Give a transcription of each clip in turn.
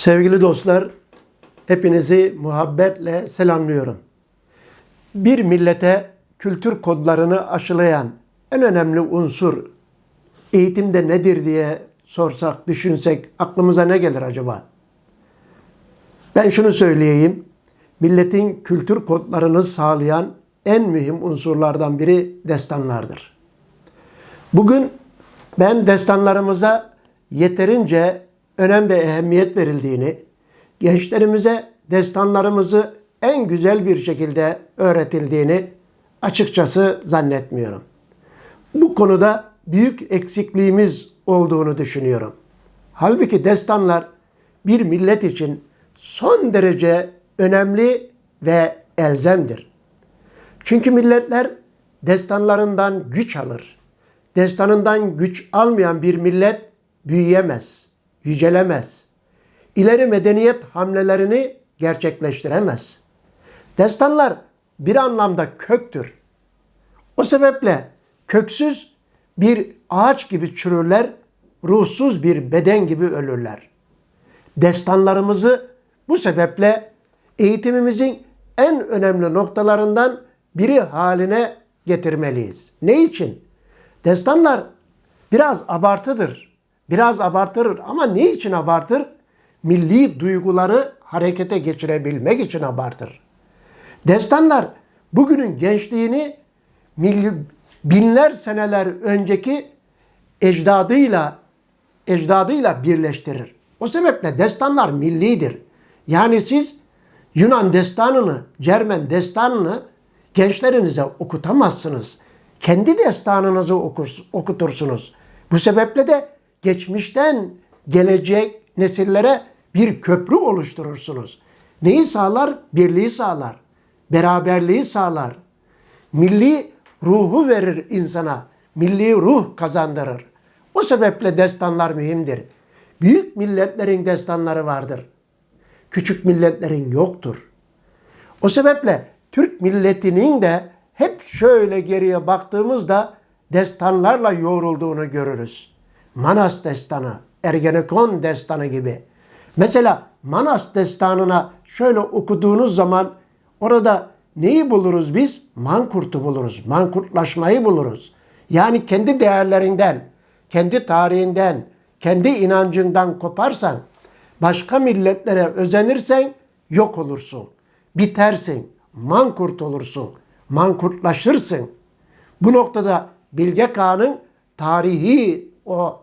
Sevgili dostlar, hepinizi muhabbetle selamlıyorum. Bir millete kültür kodlarını aşılayan en önemli unsur eğitimde nedir diye sorsak, düşünsek aklımıza ne gelir acaba? Ben şunu söyleyeyim. Milletin kültür kodlarını sağlayan en mühim unsurlardan biri destanlardır. Bugün ben destanlarımıza yeterince önem ve ehemmiyet verildiğini, gençlerimize destanlarımızı en güzel bir şekilde öğretildiğini açıkçası zannetmiyorum. Bu konuda büyük eksikliğimiz olduğunu düşünüyorum. Halbuki destanlar bir millet için son derece önemli ve elzemdir. Çünkü milletler destanlarından güç alır. Destanından güç almayan bir millet büyüyemez, yücelemez. İleri medeniyet hamlelerini gerçekleştiremez. Destanlar bir anlamda köktür. O sebeple köksüz bir ağaç gibi çürürler, ruhsuz bir beden gibi ölürler. Destanlarımızı bu sebeple eğitimimizin en önemli noktalarından biri haline getirmeliyiz. Ne için? Destanlar biraz abartıdır. Biraz abartır ama ne için abartır? Milli duyguları harekete geçirebilmek için abartır. Destanlar bugünün gençliğini milli, binler seneler önceki ecdadıyla ecdadıyla birleştirir. O sebeple destanlar millidir. Yani siz Yunan destanını, Cermen destanını gençlerinize okutamazsınız. Kendi destanınızı okur, okutursunuz. Bu sebeple de geçmişten gelecek nesillere bir köprü oluşturursunuz. Neyi sağlar? Birliği sağlar. Beraberliği sağlar. Milli ruhu verir insana. Milli ruh kazandırır. O sebeple destanlar mühimdir. Büyük milletlerin destanları vardır. Küçük milletlerin yoktur. O sebeple Türk milletinin de hep şöyle geriye baktığımızda destanlarla yoğrulduğunu görürüz. Manas destanı, Ergenekon destanı gibi. Mesela Manas destanına şöyle okuduğunuz zaman orada neyi buluruz biz? Mankurtu buluruz. Mankurtlaşmayı buluruz. Yani kendi değerlerinden, kendi tarihinden, kendi inancından koparsan, başka milletlere özenirsen yok olursun. Bitersin. Mankurt olursun. Mankurtlaşırsın. Bu noktada Bilge Kağan'ın tarihi o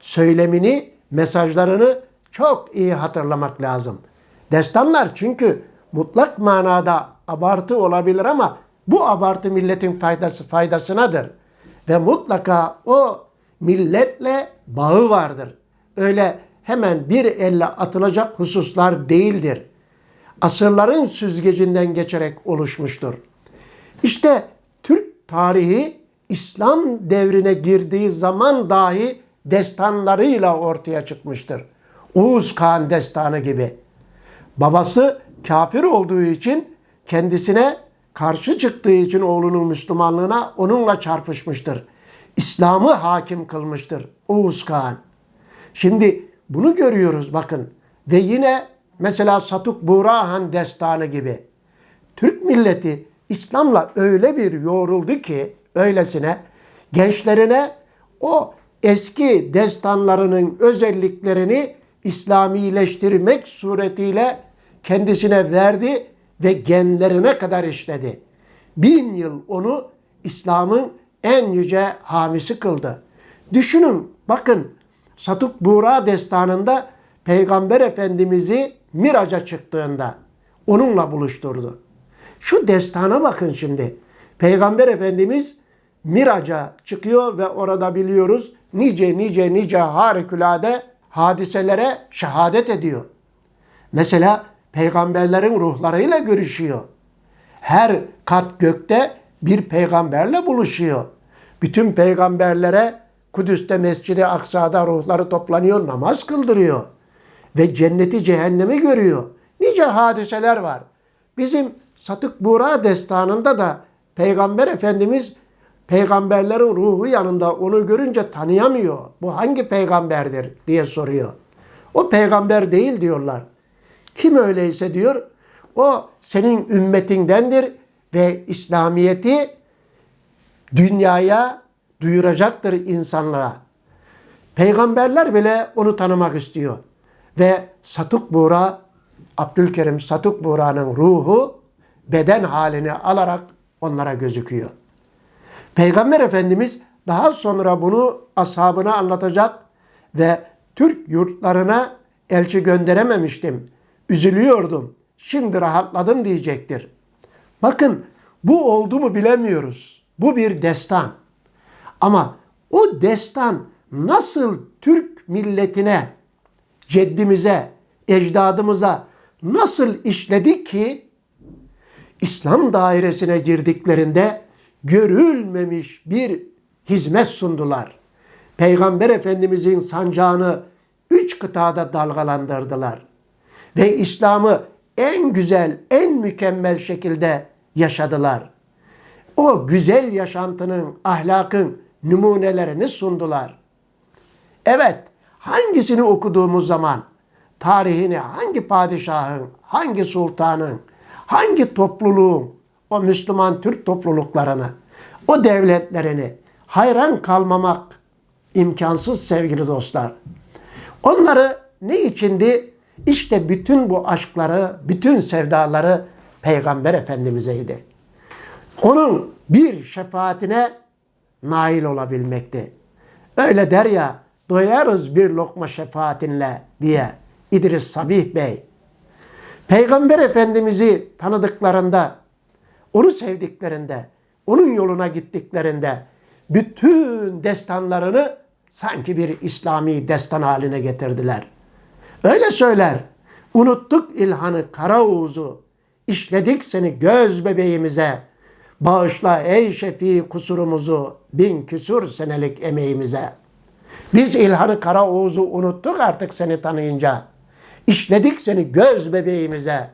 söylemini, mesajlarını çok iyi hatırlamak lazım. Destanlar çünkü mutlak manada abartı olabilir ama bu abartı milletin faydası faydasınadır. Ve mutlaka o milletle bağı vardır. Öyle hemen bir elle atılacak hususlar değildir. Asırların süzgecinden geçerek oluşmuştur. İşte Türk tarihi İslam devrine girdiği zaman dahi destanlarıyla ortaya çıkmıştır. Oğuz Kağan destanı gibi. Babası kafir olduğu için kendisine karşı çıktığı için oğlunun Müslümanlığına onunla çarpışmıştır. İslam'ı hakim kılmıştır Oğuz Kağan. Şimdi bunu görüyoruz bakın. Ve yine mesela Satuk Burahan destanı gibi. Türk milleti İslam'la öyle bir yoğruldu ki öylesine gençlerine o eski destanlarının özelliklerini İslamileştirmek suretiyle kendisine verdi ve genlerine kadar işledi. Bin yıl onu İslam'ın en yüce hamisi kıldı. Düşünün bakın Satuk Buğra destanında Peygamber Efendimiz'i Miraç'a çıktığında onunla buluşturdu. Şu destana bakın şimdi. Peygamber Efendimiz Miraç'a çıkıyor ve orada biliyoruz nice nice nice harikulade hadiselere şehadet ediyor. Mesela peygamberlerin ruhlarıyla görüşüyor. Her kat gökte bir peygamberle buluşuyor. Bütün peygamberlere Kudüs'te Mescid-i Aksa'da ruhları toplanıyor, namaz kıldırıyor. Ve cenneti cehennemi görüyor. Nice hadiseler var. Bizim Satık Buğra destanında da Peygamber Efendimiz peygamberlerin ruhu yanında onu görünce tanıyamıyor. Bu hangi peygamberdir diye soruyor. O peygamber değil diyorlar. Kim öyleyse diyor, o senin ümmetindendir ve İslamiyet'i dünyaya duyuracaktır insanlığa. Peygamberler bile onu tanımak istiyor. Ve Satuk Buğra, Abdülkerim Satuk Buğra'nın ruhu beden halini alarak onlara gözüküyor. Peygamber Efendimiz daha sonra bunu ashabına anlatacak ve Türk yurtlarına elçi gönderememiştim. Üzülüyordum. Şimdi rahatladım diyecektir. Bakın bu oldu mu bilemiyoruz. Bu bir destan. Ama o destan nasıl Türk milletine, ceddimize, ecdadımıza nasıl işledi ki İslam dairesine girdiklerinde görülmemiş bir hizmet sundular. Peygamber Efendimizin sancağını üç kıtada dalgalandırdılar. Ve İslam'ı en güzel, en mükemmel şekilde yaşadılar. O güzel yaşantının, ahlakın numunelerini sundular. Evet, hangisini okuduğumuz zaman tarihini hangi padişahın, hangi sultanın, hangi topluluğun, o Müslüman Türk topluluklarını, o devletlerini hayran kalmamak imkansız sevgili dostlar. Onları ne içindi? İşte bütün bu aşkları, bütün sevdaları Peygamber Efendimiz'eydi. Onun bir şefaatine nail olabilmekti. Öyle der ya, doyarız bir lokma şefaatinle diye İdris Sabih Bey. Peygamber Efendimiz'i tanıdıklarında, onu sevdiklerinde, onun yoluna gittiklerinde bütün destanlarını sanki bir İslami destan haline getirdiler. Öyle söyler. Unuttuk İlhan'ı Karaoğuz'u, işledik seni göz bebeğimize. Bağışla ey şefi kusurumuzu, bin küsur senelik emeğimize. Biz İlhan'ı Karaoğuz'u unuttuk artık seni tanıyınca. İşledik seni göz bebeğimize.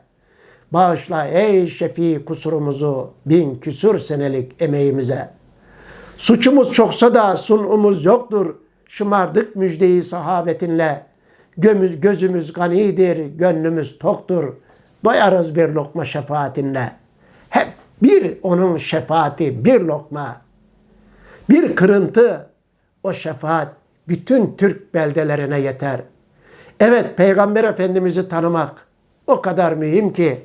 Bağışla ey şefi kusurumuzu, bin küsur senelik emeğimize. Suçumuz çoksa da sunumuz yoktur. Şımardık müjdeyi sahabetinle. Gömüz, gözümüz ganidir, gönlümüz toktur. Doyarız bir lokma şefaatinle. Hep bir onun şefaati, bir lokma. Bir kırıntı, o şefaat bütün Türk beldelerine yeter. Evet, Peygamber Efendimiz'i tanımak o kadar mühim ki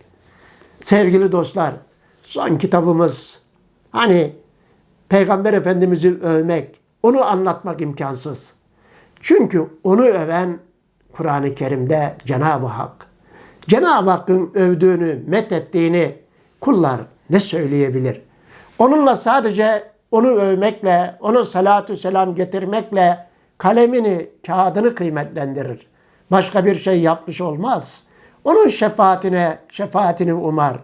sevgili dostlar, son kitabımız hani Peygamber Efendimiz'i övmek, onu anlatmak imkansız. Çünkü onu öven Kur'an-ı Kerim'de Cenab-ı Hak. Cenab-ı Hakk'ın övdüğünü, methettiğini kullar ne söyleyebilir? Onunla sadece onu övmekle, onu salatü selam getirmekle kalemini, kağıdını kıymetlendirir. Başka bir şey yapmış olmaz. Onun şefaatine, şefaatini umar.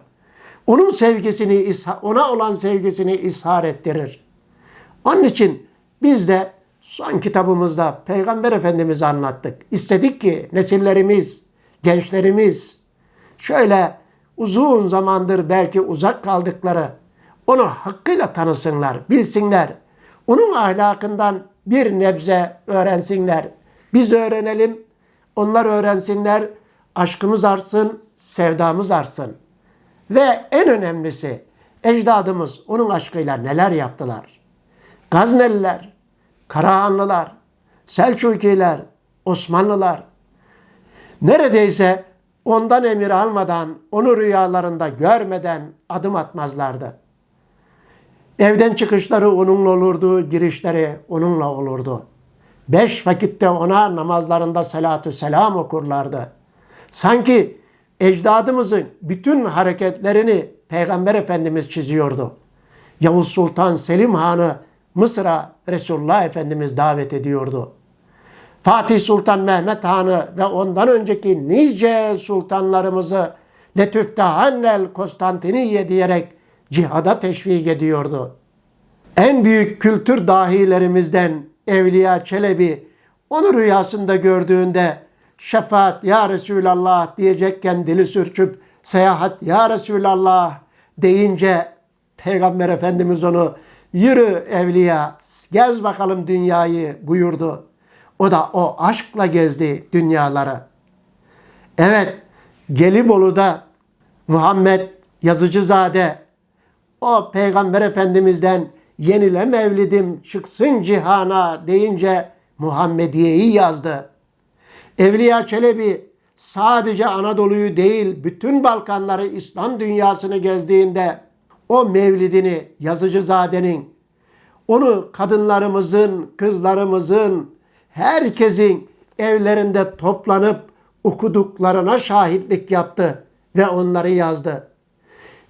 Onun sevgisini, ona olan sevgisini ishar ettirir. Onun için biz de son kitabımızda Peygamber Efendimiz'i anlattık. İstedik ki nesillerimiz, gençlerimiz şöyle uzun zamandır belki uzak kaldıkları onu hakkıyla tanısınlar, bilsinler. Onun ahlakından bir nebze öğrensinler. Biz öğrenelim, onlar öğrensinler. Aşkımız artsın, sevdamız artsın. Ve en önemlisi ecdadımız onun aşkıyla neler yaptılar? Gazneliler, Karahanlılar, Selçukiler, Osmanlılar neredeyse ondan emir almadan, onu rüyalarında görmeden adım atmazlardı. Evden çıkışları onunla olurdu, girişleri onunla olurdu. Beş vakitte ona namazlarında salatü selam okurlardı. Sanki ecdadımızın bütün hareketlerini Peygamber Efendimiz çiziyordu. Yavuz Sultan Selim Han'ı Mısır'a Resulullah Efendimiz davet ediyordu. Fatih Sultan Mehmet Han'ı ve ondan önceki nice sultanlarımızı letüftehannel Konstantiniye diyerek cihada teşvik ediyordu. En büyük kültür dahilerimizden Evliya Çelebi onu rüyasında gördüğünde şefaat ya Resulallah diyecekken dili sürçüp seyahat ya Resulallah deyince Peygamber Efendimiz onu yürü evliya gez bakalım dünyayı buyurdu. O da o aşkla gezdi dünyaları. Evet, Gelibolu'da Muhammed Yazıcızade o Peygamber Efendimiz'den yenile mevlidim çıksın cihana deyince Muhammediye'yi yazdı. Evliya Çelebi sadece Anadolu'yu değil bütün Balkanları İslam dünyasını gezdiğinde o mevlidini Yazıcızade'nin onu kadınlarımızın, kızlarımızın, herkesin evlerinde toplanıp okuduklarına şahitlik yaptı ve onları yazdı.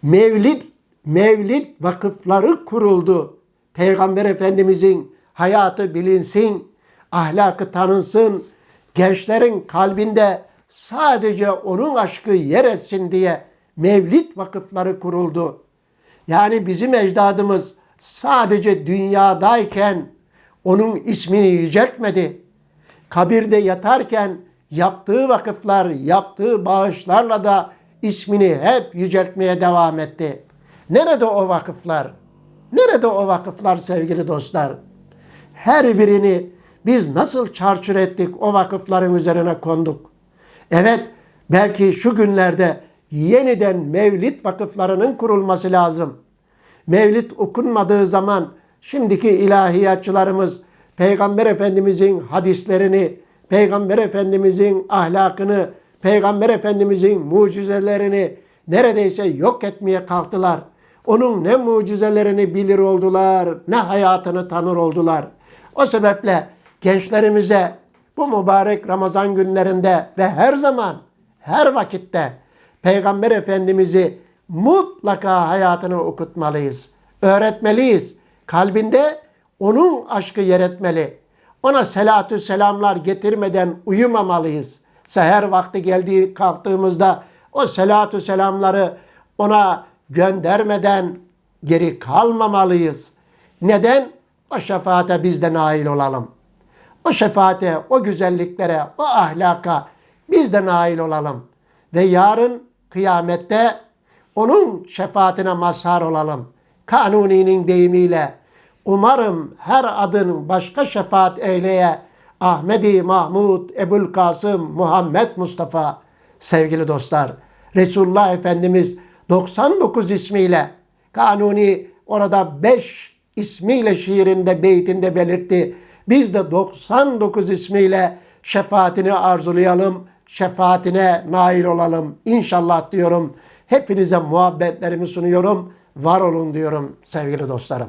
Mevlid, mevlid vakıfları kuruldu. Peygamber Efendimizin hayatı bilinsin, ahlakı tanınsın, gençlerin kalbinde sadece onun aşkı yer etsin diye mevlid vakıfları kuruldu. Yani bizim ecdadımız sadece dünyadayken onun ismini yüceltmedi. Kabirde yatarken yaptığı vakıflar, yaptığı bağışlarla da ismini hep yüceltmeye devam etti. Nerede o vakıflar? Nerede o vakıflar sevgili dostlar? Her birini biz nasıl çarçur ettik o vakıfların üzerine konduk. Evet belki şu günlerde yeniden mevlid vakıflarının kurulması lazım. Mevlid okunmadığı zaman şimdiki ilahiyatçılarımız Peygamber Efendimizin hadislerini, Peygamber Efendimizin ahlakını, Peygamber Efendimizin mucizelerini neredeyse yok etmeye kalktılar. Onun ne mucizelerini bilir oldular, ne hayatını tanır oldular. O sebeple gençlerimize bu mübarek Ramazan günlerinde ve her zaman, her vakitte Peygamber Efendimiz'i mutlaka hayatını okutmalıyız. Öğretmeliyiz. Kalbinde onun aşkı yer etmeli. Ona selatü selamlar getirmeden uyumamalıyız. Seher vakti geldiği kalktığımızda o selatü selamları ona göndermeden geri kalmamalıyız. Neden? O şefaate biz de nail olalım. O şefaate, o güzelliklere, o ahlaka biz de nail olalım. Ve yarın kıyamette onun şefaatine mazhar olalım. Kanuni'nin deyimiyle umarım her adın başka şefaat eyleye Ahmedi Mahmud Ebul Kasım Muhammed Mustafa sevgili dostlar Resulullah Efendimiz 99 ismiyle Kanuni orada 5 ismiyle şiirinde beytinde belirtti. Biz de 99 ismiyle şefaatini arzulayalım, şefaatine nail olalım. İnşallah diyorum. Hepinize muhabbetlerimi sunuyorum. Var olun diyorum sevgili dostlarım.